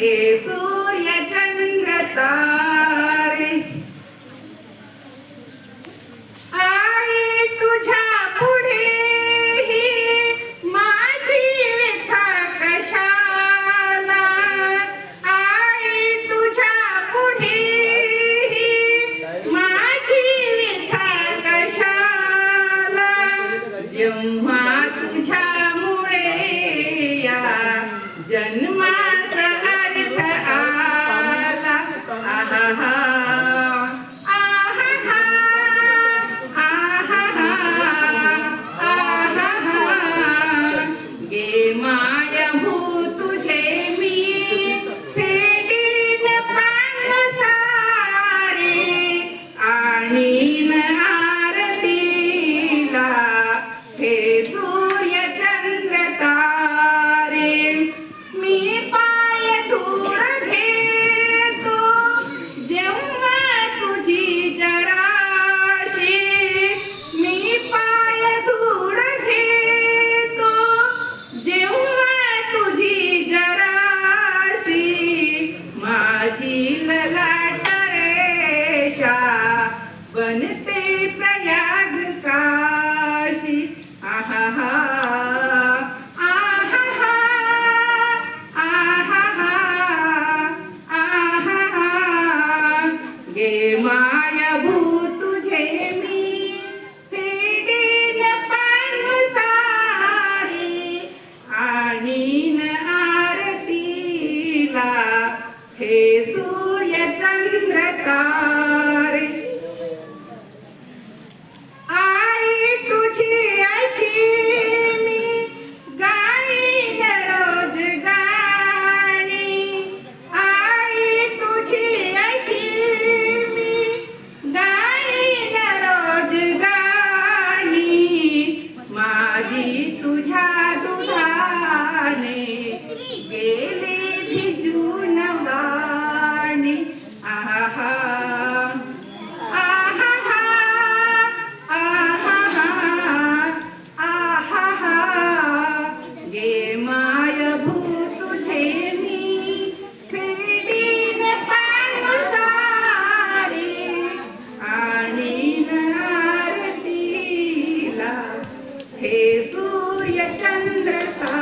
हे सूर्य चंद्र तारे. आई तुझ्या पुढे ही माझी व्यथा कशाला आई तुझ्या पुढे ही माझी व्यथा कशाला जेव्हा बनते प्रयाग काशी. आहा हा आहा हा आहा हा आहा गे माय भू तुझे मी. मी तुझ्या दुधाने गेले भिजून वाणे आहा Hey. Andrea